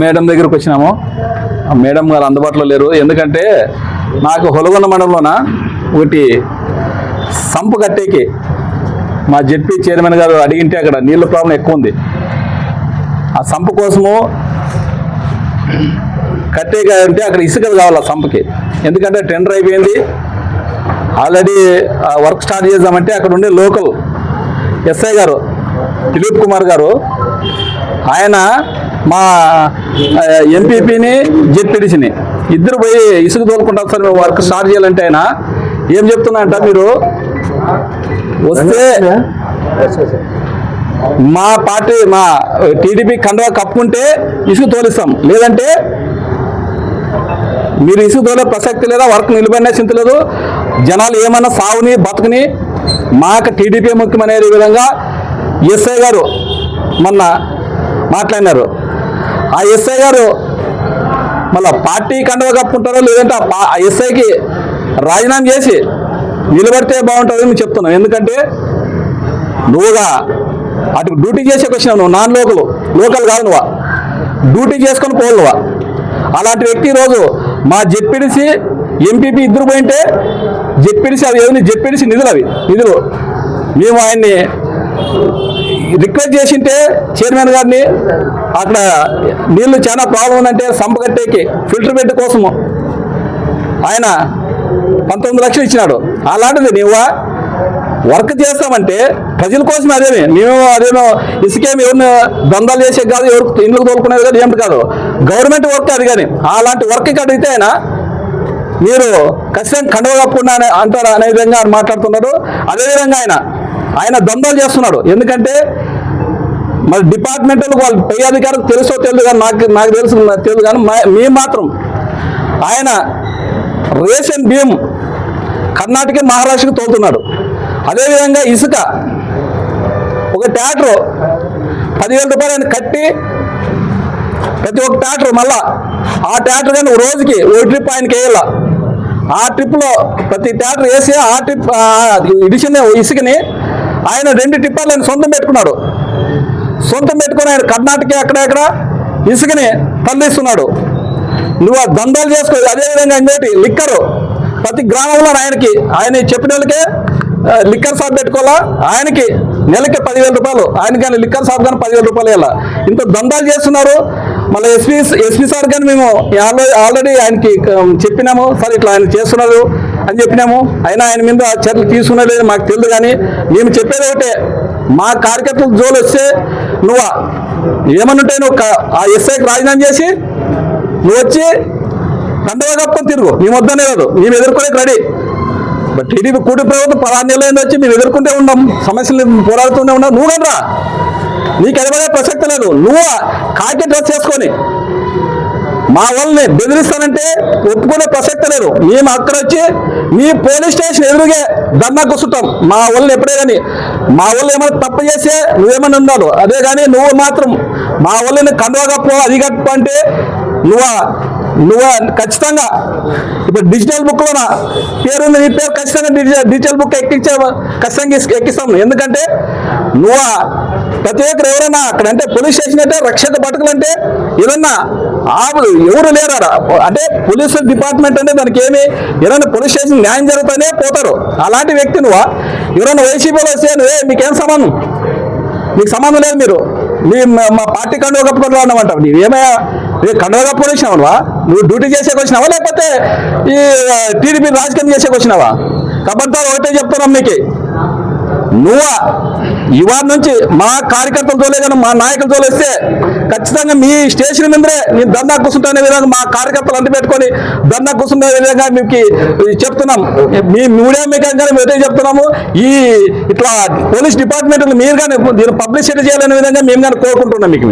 Madam దగ్గరకు వచ్చినాము. ఆ మేడం గారు అందుబాటులో లేరు. ఎందుకంటే నాకు హొలగొండ మండలంలోన ఒకటి సంపు కట్టేకి మా జెడ్పీ చైర్మన్ గారు అడిగింటే అక్కడ నీళ్ళ ప్రాబ్లం ఎక్కువ ఉంది. ఆ సంపు కోసము కట్టేగా అంటే అక్కడ ఇసుక కావాలి ఆ సంపుకి. ఎందుకంటే టెండర్ అయిపోయింది. ఆల్రెడీ వర్క్ స్టార్ట్ చేద్దామంటే అక్కడ ఉండే లోకల్ ఎస్ఐ గారు దిలీప్ కుమార్ గారు ఆయన మా ఎంపీపీని జెడ్పీడీసీని ఇద్దరు పోయి ఇసుక తోలుకుంటారు సార్ మేము వర్క్ స్టార్ట్ చేయాలంటే ఆయన ఏం చెప్తున్నా అంట మీరు? వస్తే మా పార్టీ మా టీడీపీ కండవా కప్పుకుంటే ఇసుక తోలిస్తాం. లేదంటే మీరు ఇసుక తోలే ప్రసక్తి లేదా వర్క్ నిలబడిన చింత లేదు. జనాలు ఏమన్నా సావుని బతుకుని మాకు టీడీపీ ముఖ్యమనే విధంగా ఎస్ఐ గారు మొన్న మాట్లాడినారు. ఆ ఎస్ఐ గారు మళ్ళీ పార్టీ కండువ కప్పుకుంటారో లేదంటే ఆ ఎస్ఐకి రాజీనామా చేసి నిలబడితే బాగుంటుందని చెప్తున్నాం. ఎందుకంటే నువ్వుగా అటు డ్యూటీ చేసేకి వచ్చినావు నువ్వు నాన్ లోకల్ లోకల్ కాదు నువ్వు. డ్యూటీ చేసుకొని పోలువా అలాంటి వ్యక్తి ఈరోజు మా జెడ్పీడిసి ఎంపీపీ ఇద్దరు పోయింటే జెడ్పీడిసి అవి ఏమి జెడ్పీడిసి నిధులు అవి. నిధులు. మేము ఆయన్ని రిక్వెస్ట్ చేసింటే చైర్మన్ గారిని అక్కడ నీళ్ళు చాలా ప్రాబ్లం ఉందంటే సంపగట్టేకి ఫిల్టర్ బెడ్ కోసము. ఆయన పంతొమ్మిది లక్షలు ఇచ్చినాడు. అలాంటిది నువ్వా వర్క్ చేస్తామంటే ప్రజల కోసం అదేమి? మేము అదేమో ఇసుకేమి ఎవరిని దందాలు చేసే కాదు ఎవరు ఇండ్లకు తోలుకునేది కాదు ఏమిటి కాదు. గవర్నమెంట్ వర్క్ అది కానీ అలాంటి వర్క్ అడిగితే ఆయన మీరు ఖచ్చితంగా కండవ కప్పకుండా అని అంటారు అనే విధంగా మాట్లాడుతున్నారు అదేవిధంగా ఆయన ఆయన దందాలు చేస్తున్నాడు. ఎందుకంటే మరి డిపార్ట్మెంటల్ వాళ్ళు పై అధికారులకు తెలుసో తెలియదు కానీ నాకు నాకు తెలుసు నాకు తెలియదు కానీ మా- మేము మాత్రం ఆయన రేషన్ బియ్యం కర్ణాటక మహారాష్ట్రకి తోలుతున్నాడు. అదేవిధంగా ఇసుక ఒక ట్యాక్టర్ పదివేల రూపాయలు ఆయన కట్టి ప్రతి ఒక్క ట్యాక్టర్ మళ్ళా ఆ ట్యాక్టర్ కానీ ఒక రోజుకి ఓ ట్రిప్ ఆయనకి వేయాల. ఆ ట్రిప్లో ప్రతి ట్యాక్టర్ వేసి ఆ ట్రిప్ ఇడిషన్ ఇసుకని ఆయన రెండు టిప్పర్లు ఆయన సొంతం పెట్టుకున్నాడు. సొంతం పెట్టుకుని ఆయన కర్ణాటక అక్కడెక్కడ ఇసుకని తరలిస్తున్నాడు నువ్వు ఆ దందాలు చేసుకో అదేవిధంగా ఇంకోటి లిక్కరు. ప్రతి గ్రామంలో ఆయనకి ఆయన చెప్పిన వాళ్ళకే లిక్కర్ షాప్ పెట్టుకోవాలా? ఆయనకి నెలకి పదివేల రూపాయలు ఆయన కానీ లిక్కర్ షాప్ కానీ పదివేల రూపాయలు ఇలా ఇంత దందాలు చేస్తున్నారు. మళ్ళీ ఎస్పీ ఎస్పీ సార్ కానీ మేము ఆల్రెడీ ఆల్రెడీ ఆయనకి చెప్పినాము. సార్ ఇట్లా ఆయన చేస్తున్నారు. అని చెప్పినాము. అయినా ఆయన మీద చర్యలు తీసుకున్నది లేదో మాకు తెలియదు కానీ మేము చెప్పేది ఒకటే. మా కార్యకర్తలు జోలు వస్తే నువ్వు ఏమనుంటే నువ్వు ఆ ఎస్ఐకి రాజీనామా చేసి నువ్వు వచ్చి కండవ కప్పుకొని తిరుగు. మేము వద్దనే కాదు. మేము ఎదుర్కొనే రెడీ. బట్ టీడీపీ కూటి ప్రభుత్వం పదహారు నెలలు వచ్చి మేము ఎదుర్కొంటే ఉన్నాం. సమస్యలు పోరాడుతూనే ఉన్నాం. నువ్వు కదరా నీకు ఎదగడే ప్రసక్తి లేదు. నువ్వు కాకి డ్రెస్ చేసుకొని మా వాళ్ళని బెదిరిస్తానంటే ఒప్పుకునే ప్రసక్తి లేదు. మేము అక్కడ వచ్చి మీ పోలీస్ స్టేషన్ ఎదురుగా ధర్నా కూర్చుంటాం. మా వాళ్ళని ఎప్పుడే కానీ మా వాళ్ళు ఏమైనా తప్పు చేస్తే నువ్వేమైనా ఉండాలి. అదే కానీ నువ్వు మాత్రం మా వాళ్ళని కండువా కప్పు అది కప్పు అంటే నువ్వు నువ్వు ఖచ్చితంగా ఇప్పుడు డిజిటల్ బుక్లో నా పేరు ఉంది నీ పేరు ఖచ్చితంగా డిజిటల్ బుక్ ఎక్కించే ఖచ్చితంగా ఎక్కిస్తాం. ఎందుకంటే నువ్వు ప్రతి ఒక్కరు ఎవరైనా అక్కడ అంటే పోలీస్ స్టేషన్ అంటే రక్షక భటుకులు అంటే ఏదన్నా ఆవులు ఎవరు లేరా అంటే పోలీసు డిపార్ట్మెంట్ అంటే దానికి ఏమి? ఎవరైనా పోలీస్ స్టేషన్ న్యాయం జరుగుతానే పోతారు. అలాంటి వ్యక్తి నువ్వు? ఎవరైనా వైసీపీలో వస్తే నువ్వే మీకేం సంబంధం? మీకు సంబంధం లేదు మీరు. మీ మా- పార్టీ కండువ కప్పుకొని రావడం నీవు ఏమయ్యా ఏ కండువ కప్పుకొని వచ్చినావా? నువ్వు డ్యూటీ చేసేకి వచ్చినావా లేకపోతే ఈ టీడీపీ రాజకీయం చేసేకి వచ్చినావా కాబట్టి ఒకటే చెప్తున్నాం నీకు నువ్వా? ఇవాళ నుంచి మా కార్యకర్తలతోలే కానీ మా నాయకులతో వస్తే ఖచ్చితంగా మీ స్టేషన్ మీదరే నేను దందా కూర్చుంటానే విధంగా మా కార్యకర్తలు అంటి పెట్టుకొని దందా కూర్చుంటే విధంగా మీకు చెప్తున్నాం. మీ మీడియా మీకు కానీ మేము చెప్తున్నాము. ఈ ఇట్లా పోలీస్ డిపార్ట్మెంట్ మీరు కానీ దీన్ని పబ్లిసిటీ చేయాలనే విధంగా మేము కానీ కోరుకుంటున్నాం మీకు.